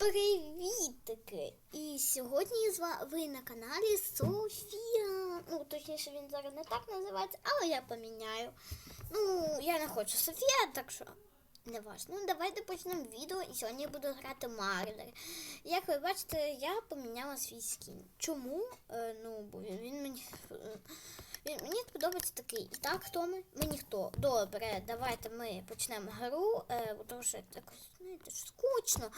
Привітики! І сьогодні з ви на каналі Софія. Ну, точніше, він зараз не так називається, але я поміняю. Ну, я не хочу Софія, так що не важно. Ну, давайте почнемо відео. І сьогодні я буду грати Марлер. Як ви бачите, я поміняла свій скін. Чому? Е, ну, бо він, він мені. Е, мені подобається такий. І так, хто ми? Ми ніхто. Добре, давайте ми почнемо гру, тому що якось, знаєте, скучно.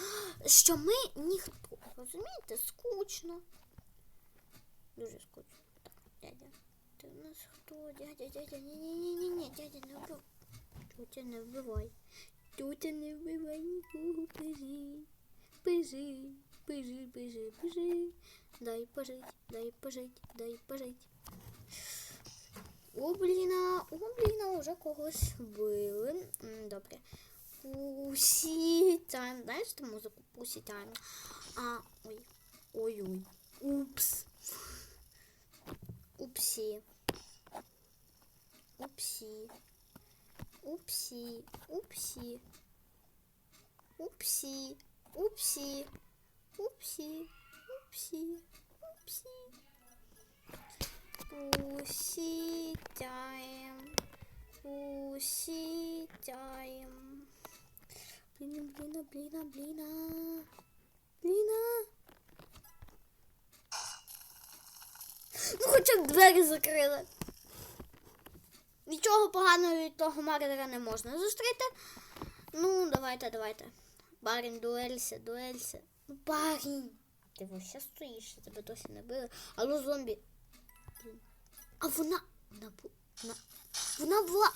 Що ми ніхто. Розумієте? Скучно. Дуже скучно. Так, дядя. Ти у нас хто? Дядя, дядя, ні-ні-ні-ні, дядя, не вбив. Тютя не вбивай. Тютя не вбивай нікого, пижи. Пижи, пижи, пижи, пижи. Дай пожить, дай пожить, дай пожить. О, бліна, о, бліна, уже когось вбили. Добре. Пусі тайм. Знаєш ту музику? Пусі тайм. А, ой. Ой-ой. Упс. Упсі. Упсі. Упсі. Упсі. Упсі. Упсі. Упсі. Упсі. Упсі. Усітяєм. Усітяєм. Бліна, бліна, бліна, бліна. Бліна. Ну, хоча б двері закрили. Нічого поганого від того Мардера не можна зустріти. Ну, давайте, давайте. Барін, дуелься, дуелься. Ну, барін. Ти ось ще стоїш, тебе досі не били. Алло, зомбі. Блін. А вона. Вона, бу- вона, вона була.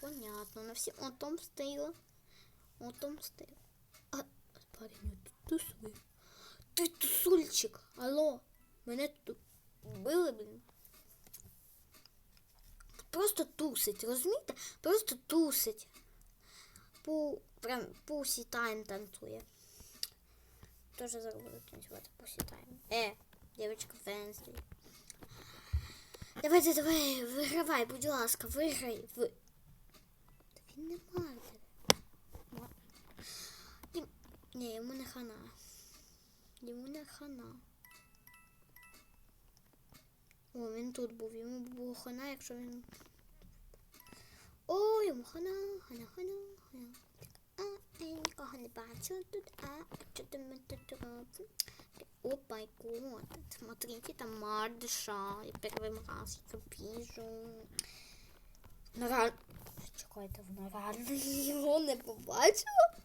Понятно, вона всі отомстила. Отомстила. А, парень, тут тусує. Ти тусульчик. Алло. Мене тут били, блін. Просто тусить, розумієте? Просто тусить. Пу, прям пусі тайм танцює. Тоже зараз буду танцювати пусі тайм. Е, дівчинка Венслі. Давайте, давай, вигравай, будь ласка, виграй. Ви... Та він не мардер. Ма- Ні, Ні, йому не хана. Йому не хана. О, він тут був. Йому було хана, якщо він. О, йому хана, хана, хана, хана. А, я нікого не бачу тут. А, що ти мене тут робиш? О, май год. Смотрите, там мардыша. Я первый раз это вижу. Ну, реально... Чекайте, вона реально його не побачила?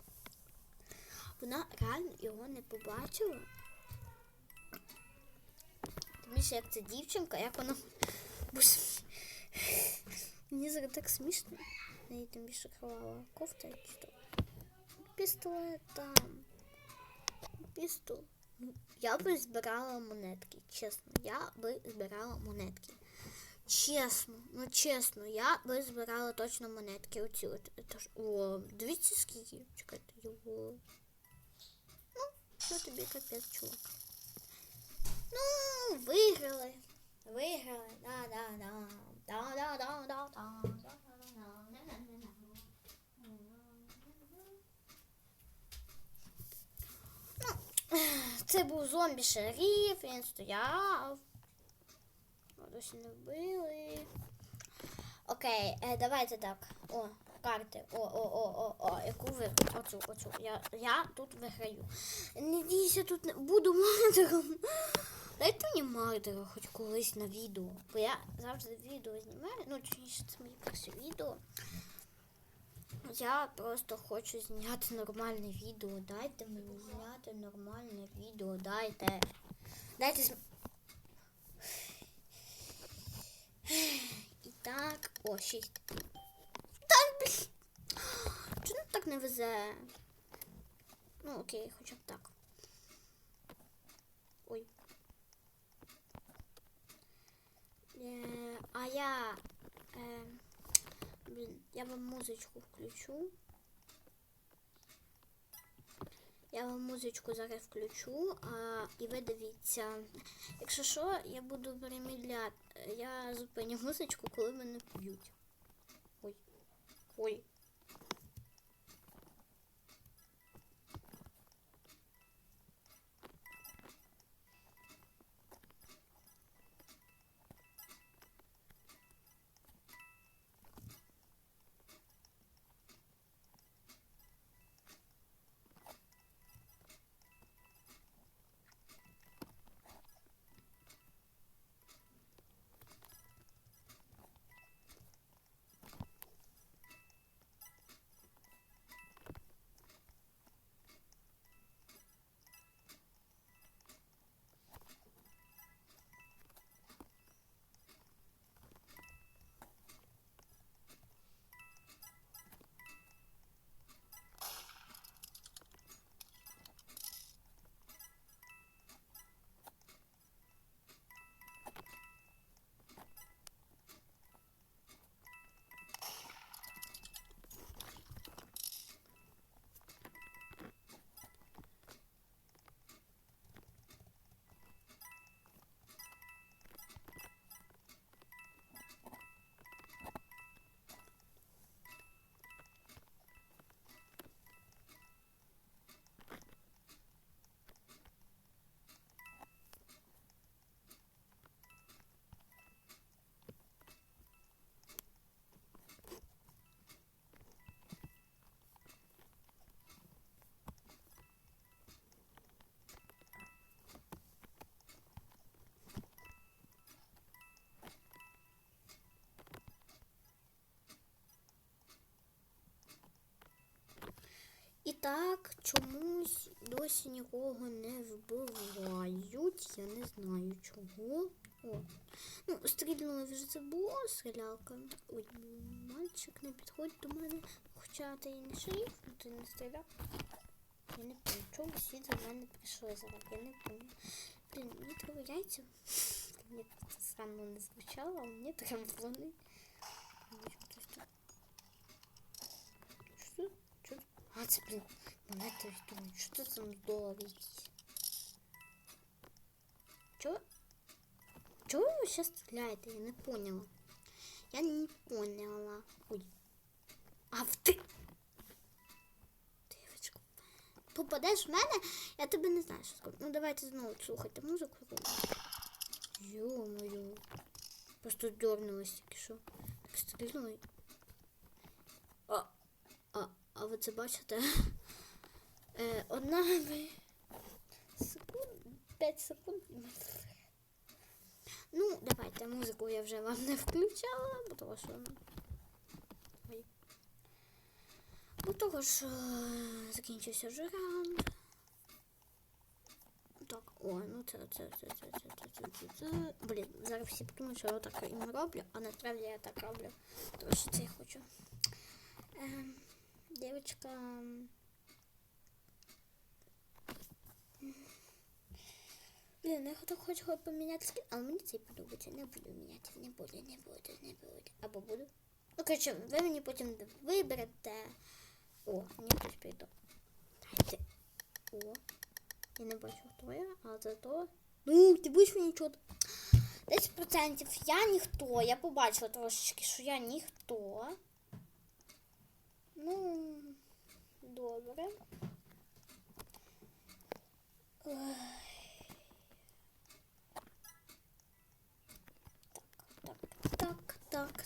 Вона реально його не побачила? Тим більше, як це дівчинка, як вона. Боже, Мені зараз так смішно. В неї тим більше кровава кофта чи що. Пістолет там. Пістол. Я би збирала монетки, чесно. Я би збирала монетки. Чесно, ну чесно, я би збирала точно монетки. Оці от. Это ж, о, дивіться скільки. Чекайте, його. Ну, що тобі капець, чувак. Ну, виграли. Виграли. Да-да-да. Да-да-да-да-да. Да-да-да-да. Ну, Це був зомбі шериф, він стояв. Досі не вбили. Окей, е, давайте так. О, карти. О, о, о, о, о, яку ви. Оцю, оцю. Я, я тут виграю. Не дійся тут не буду мардером. Дайте мені мардера хоч колись на відео. Бо я завжди відео знімаю. Ну, точніше, це моє перше відео. Я просто хочу зняти нормальне відео. Дайте мені зняти нормальне відео. Дайте. Дайте. з- І так. О, шість. Так, блін. Так не везе? Ну, окей, хоча б так. Ой. Е, а я. Е, блін, я вам музичку включу. Я вам музичку зараз включу, а, і ви дивіться. Якщо що, я буду перемідляти. Я зупиню музичку, коли мене п'ють. Ой. Ой. Так чомусь досі нікого не вбивають. Я не знаю чого. О. Ну, стрільнули вже це було, стрілялка. Ой, мальчик, не підходь до мене. Хоча ти і не шериф, ну ти не стріляв. Я не пам'ятаю, чому всі до мене прийшли зараз. Я не пам'ятаю. Блін, мені треба яйця. Мені странно не звучало, а мені треба вони. А, це, блін, монети думаю, що це за долари якісь? Чого? Чого ви зараз стріляєте? Я не поняла. Я не поняла. Ой. А в ти. Дівочка. Попадеш в мене, я тебе не знаю, що скажу. Ну давайте знову слухайте музику. Йо-моє. Просто дернулась тільки що. Так стрільнули. А, а, а ви це бачите? Е, одна секунд, 5 секунд. Ну, давайте музику я вже вам не включала, бо того що. Ой. Бо того що е, закінчився вже раунд. Так, о, ну це, це, це, це, це, це, це, це, це. Блін, зараз всі подумають, що я так їм роблю, а насправді я так роблю. Тому що це я хочу. Ем, дівчинка. Блін, я так хочу поміняти скін, але мені цей подобається. Не буду міняти, не буду, не буду, не буду. Або буду. Ну, коротше, ви мені потім виберете. О, мені хтось прийде. Дайте. О. Я не бачу, хто я, а зато. Ну, ти будеш мені чого. 10% я ніхто. Я побачила трошечки, що я ніхто. Ну, добре. Так, так, так, так.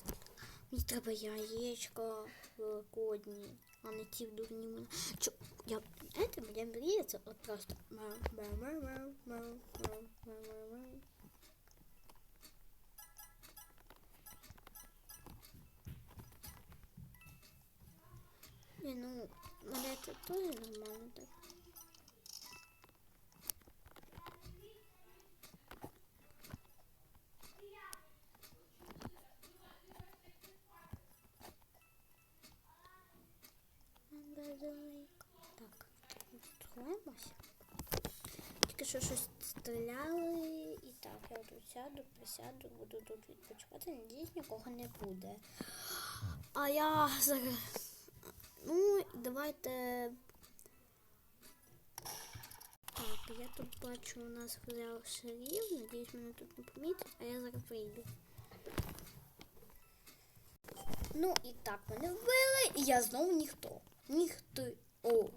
Мне треба яєчко великодні, а не ті дурні мене. Чо, я, знаєте, моя мрія це от просто. Мяу, мяу, мяу, мяу, мяу, мяу, мяу, мяу. Ні, ну, це теж нормально так. Так, сховаємося. Тільки що щось стріляли. І так, я тут сяду, присяду, буду тут відпочивати. Надіюсь, нікого не буде. А я зараз. Ну, давайте. Так, я тут бачу, у нас взяв шерів. Надіюсь, мене тут не помітять, а я зараз прийду. Ну і так мене вбили, і я знову ніхто. Ніхто. О.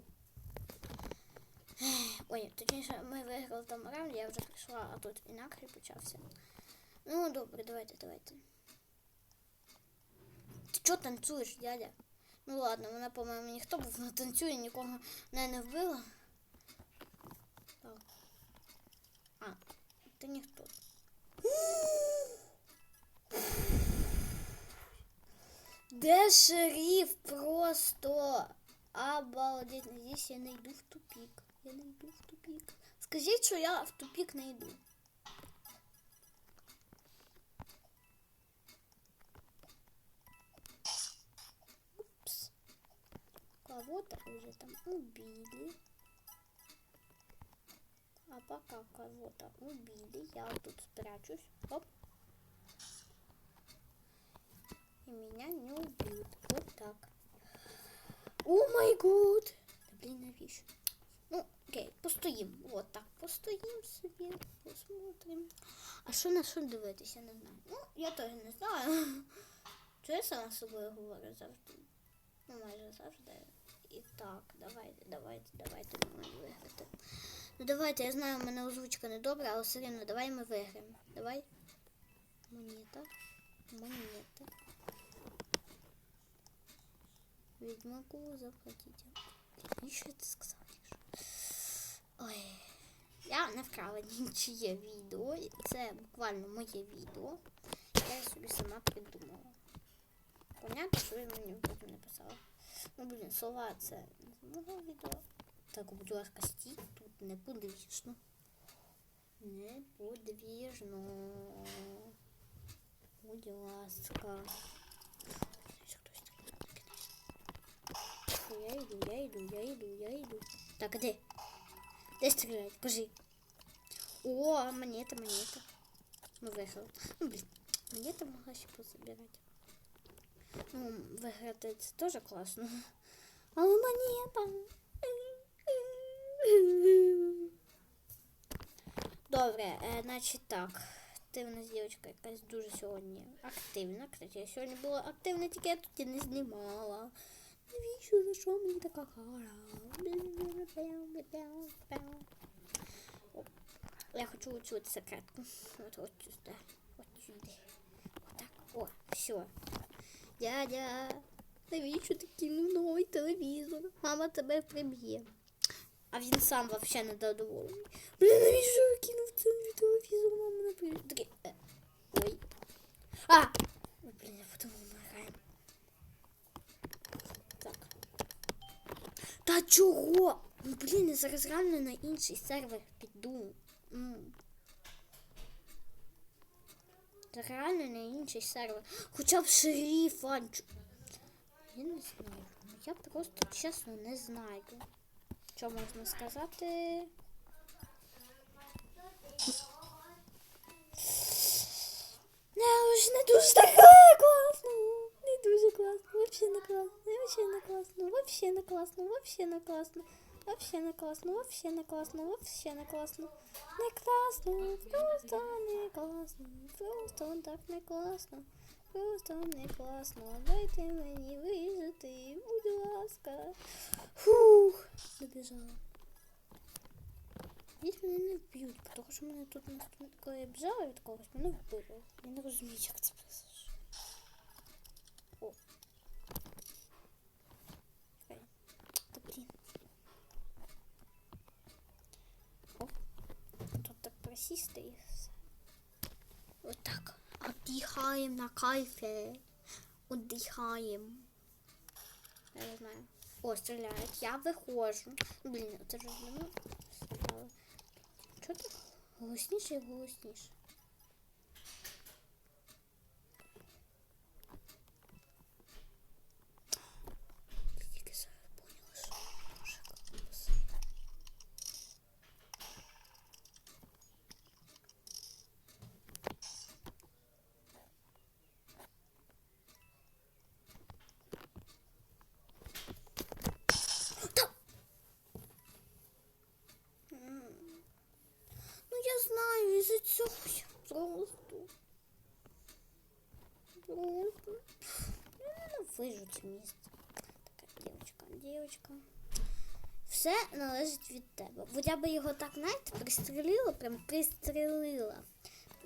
Ой, точніше, ми виграли там раунд, я вже прийшла, а тут інакше почався. Ну, добре, давайте, давайте. Ти чого танцюєш, дядя? Ну ладно, вона, по-моєму, ніхто був не танцює, нікого не, не вбила. Так. А, ти ніхто. Де шериф просто? Обалдеть, надеюсь, я найду в тупик. Я найду в тупик. Скажіть, що я в тупик найду. Кого-то уже там убили. А пока кого-то убили, я тут спрячусь. Оп. И меня не убьют. Вот так. О май гуд! Да блин, навіщо? Ну, окей, постоїм. Вот так, постоїм собі, посмотрим. А що на що дивитися, не знаю. Ну, я теж не знаю. Що я сама з собою говорю завжди? Ну, майже завжди. І так, давайте, давайте, давайте ми маємо виграти. Ну давайте, я знаю, у мене озвучка не добра, але все рівно, давай ми виграємо. Давай. Монета. Монета. Ведьмаку заплатите. Ну що ти сказав? Ой. Я не вкрала нічиє відео. Це буквально моє відео. Я собі сама придумала. Понятно, що ви мені потім написали. Ну, блін, слова це не з мого відео. Так, будь ласка, стій тут неподвіжно. Неподвіжно. Будь ласка. Знаєш, хтось там кидає. Я йду, я йду, я йду, я йду. Так, а де? Де стріляють? Кажи. О, монета, монета. Ми виграли. Ну, блін, монета могла ще позабирати. Ну, виграти це теж класно. Але монета. Добре, е, значить так. Ти в нас дівчинка якась дуже сьогодні активна. Кстати, я сьогодні була активна, тільки я тут і не знімала. Навіщо за що мені така кара? Я хочу оцю секретку. От, от сюди. От сюди. Отак. О, все. Дядя, навіщо ти кинув новий телевізор? Мама тебе приб'є. А він сам вообще не задоволений. Блін, навіщо я кинув цей телевізор? Мама не приб'є. Е, ой. А! Блін, я подумав, ми. Так. Та чого? Ну, блін, я зараз реально на інший сервер піду. М. Це реально на інший сервер. Хоча б шерифа. Я не знаю. Я просто чесно не знаю. Що можна сказати? Не, не дуже так класно. Не дуже класно. Вообще не класно. Вообще не класно. Вообще не класно. Вообще не класно. Вообще не класно. Вообще не класно. Вообще не класно. Не класно. Просто не класно. Просто так не класно. Просто не класно. Дайте мені вижити, будь ласка. Фух, добіжала. Діть мене не вб'ють, тому що мене тут коли я біжала від когось, мене вбили. Я не розумію, як це произошло. О. Чекай. Та блін. О. Просісти і все. Отак. Отдихаємо на кайфе. Отдихаємо. Я не знаю. О, стріляють. Я виходжу. Блін, це ж стріляли. Чого так голосніше і голосніше? Тільки зараз поняла, що мужик голосний. Та- М. Ну я знаю, із-за цього я просто. Просто. Це місце. Така дівчинка, дівчинка. Все належить від тебе. Бо я би його так, знаєте, пристрелила, прям пристрелила.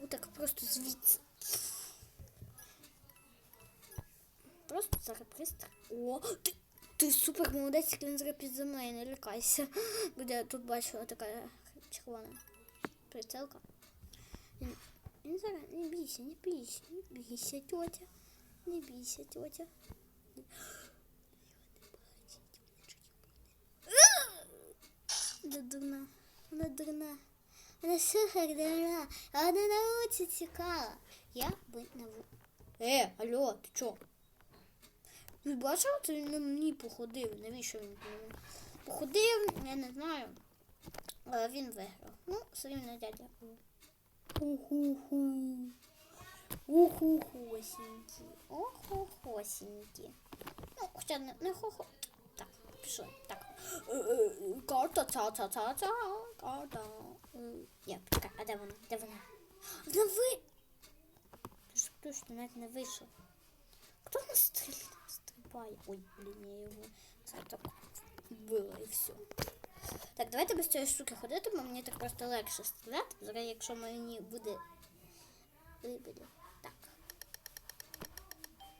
Отак просто звідси. Просто зараз пристрел. О, ти, ти супер молодець, він зараз під мною, не лякайся. Бо я тут бачила така червона прицелка. Він зараз не бійся, не бійся, не бійся, тьотя. Не бійся, тьотя. Вона дурна, вона дурна. Вона супер вона на вулиці цікава. Я би на вулиці. Е, алло, ти чо? Ви бачили, це він на мені походив. Навіщо він? Походив, я не знаю. Але він виграв. Ну, рівно дядя. Уху-ху. Уху-хосінькі. Охо-хосінькі. Ну, хоча не, не хо-хо. Так, пішли. Так. Е, е, Карта, ця-ця-ця-ця. Карта. Е, Ні, почекай, а де вона? Де вона? Вона ви... Ти навіть не вийшов. Хто нас стріляє? Стрибає. Ой, блін, я його так вбила і все. Так, давайте без цієї штуки ходити, бо мені так просто легше стріляти. Зараз, якщо мені буде. Вибіде. Так.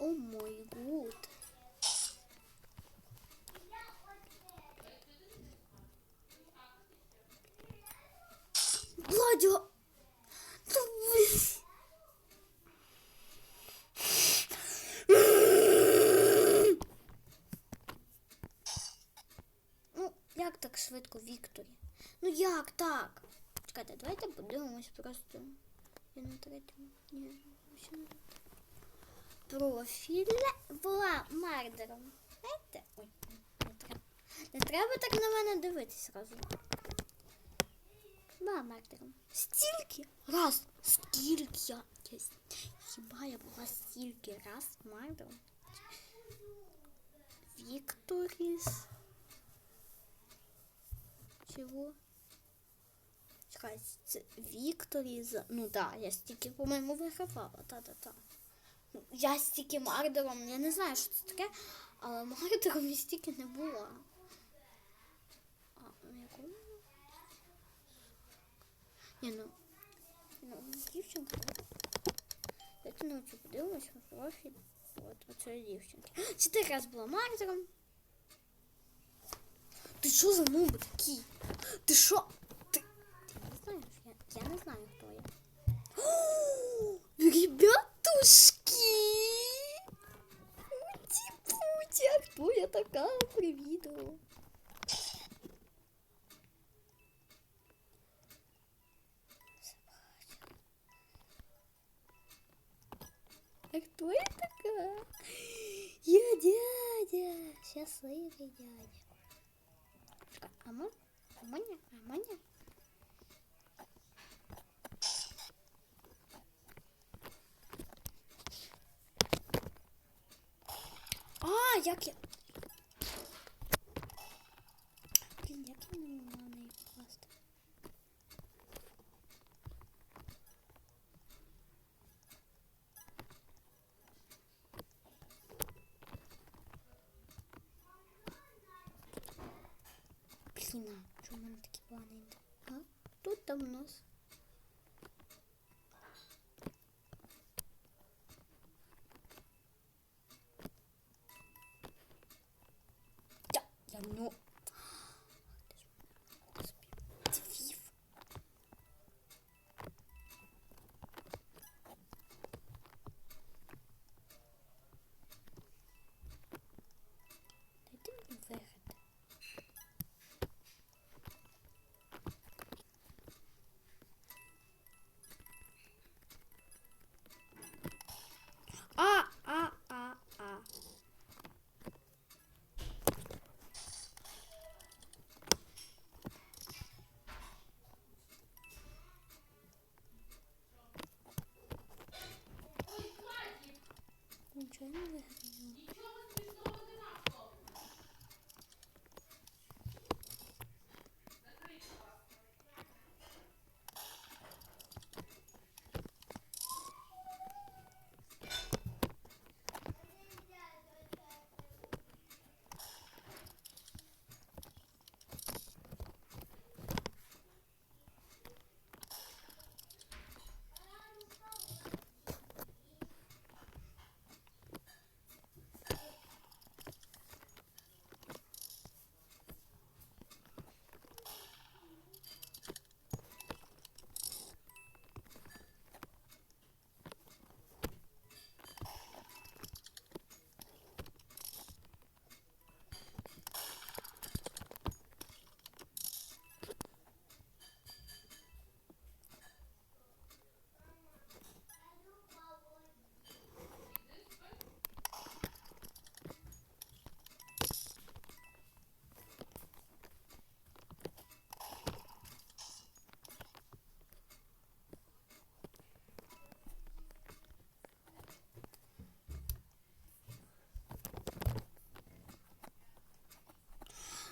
О мой гуд. Владя! Ну. Ну, як так швидко Вікторі? Ну як так? Чекайте, давайте подивимось просто. Я на третьому. Ні, ще не. Профіль була мардером. Знаєте? Ой, не треба. Не треба так на мене дивитись разу. Була мардером. Стільки раз. Скільки я. Хіба я була стільки раз мардером? Вікторіс. Чего? Чекай, це Вікторі з... Ну да, я стільки, по-моєму, вигравала. Та-та-та. Ну, Я стільки мардером, я не знаю, що це таке, але мардером я стільки не була. А, на якому? Ні, ну. Ну, дівчинка. Давайте на цю подивимось профіль. От, оцієї дівчинки. Чотири раз була мардером. Ти що за нуби такий? Ти що? Ти... Я не знаю, я, я не знаю, хто я. О, ребятушки! Ути-пути, а хто я така? Привіт! А кто я такая? Я дядя, счастливый дядя. Чекай, А мо- а Маня? Як я. Блін, як я не могла на неї попасти? Блін, а чому в мене такі плани? А? Тут там у нас. Нічого не виграю.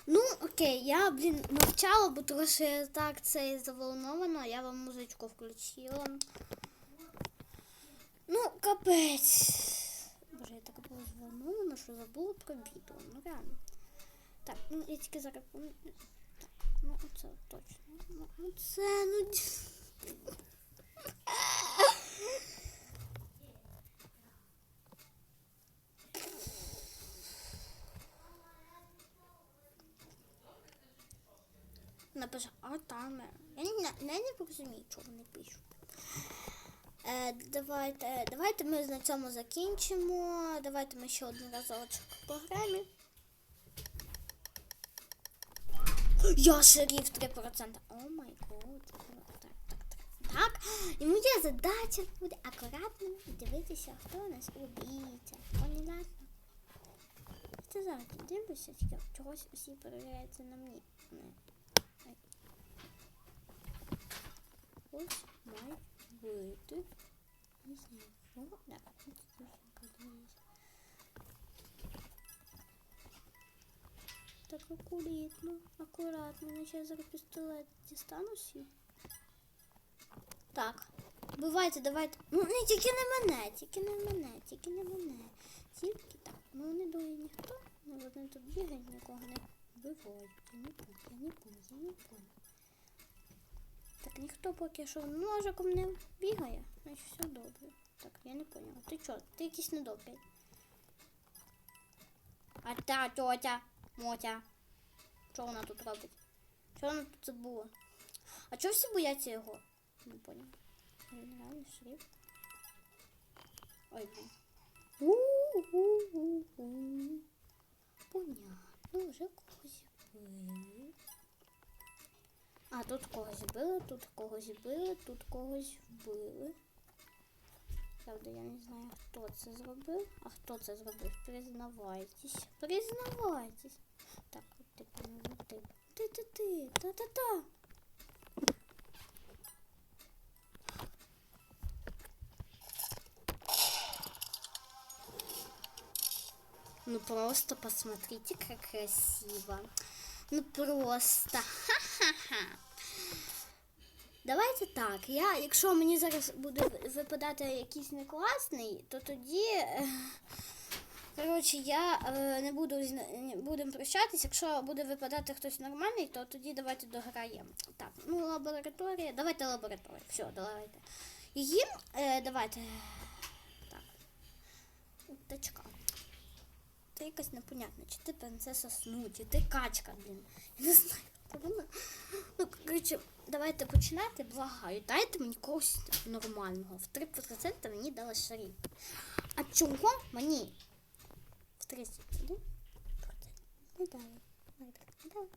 Ну, окей, я, блін, мовчала, бо трохи так це заволновано, я вам музичку включила. Ну, капець. Боже, я так була зволнована. що забула про відео. Ну реально. Так, ну я тільки зараз. Так, ну оце точно. Ну, ну це, ну. д- Напише, а таймер. Я не, я не розумію, що вони пишуть. Е, давайте, давайте ми на цьому закінчимо. Давайте ми ще один разочок пограємо. Я шериф 3%. О май год. Так, так, так. Так. І моя задача буде акуратно дивитися, хто у нас убійця. Понятно? Це зараз дивлюся, чогось усі перевіряються на мені. Не. Ай. Ось має що. Так, тут подивимось. Так акуратно, акуратно. Я зараз пістолет дістану всі. Так. Бувайте, давайте. Ну не тільки не мене, тільки не мене, тільки не мене. Тільки так. Ну не дує ніхто. Ну вони тут бігають, нікого не вбивають. Я не понял, я не понял, я не понял. Так ніхто поки що ножиком не бігає, значить все добре. Так, я не поняла. Ти чо? Ти якийсь недобрий. А та тьотя, мотя. Що вона тут робить? Що вона тут забула? А чого всі бояться його? Не понял. Він реально шрифт. Ой, блін. У-у-у-у. Понятно, вже когось. А, тут когось вбили, тут когось вбили, тут когось вбили. Правда, я не знаю, хто це зробив. А хто це зробив? Признавайтесь. Признавайтесь. Так, ти, ти. Ти, ти, ти. Та-та-та. Ну просто посмотрите, как красиво. Ну просто. Ха-ха-ха. Давайте так. Я, якщо мені зараз буде випадати якийсь некласний, то тоді. е, Коротше, я е, не буду не будемо прощатись. Якщо буде випадати хтось нормальний, то тоді давайте дограємо. Так, ну лабораторія. Давайте лабораторію. Все, давайте. Її е, давайте. Так. Уточка. Ти якась непонятна, чи ти принцеса Сну, чи ти качка, блін. Я не знаю. хто вона. Ну, коротше, давайте починати, благаю. Дайте мені когось нормального. В 3% мені дали шарі. А чого мені? В 31% не дали. Не дали?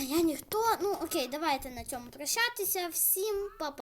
Я ніхто. Ну окей, давайте на цьому прощатися. Всім па-па.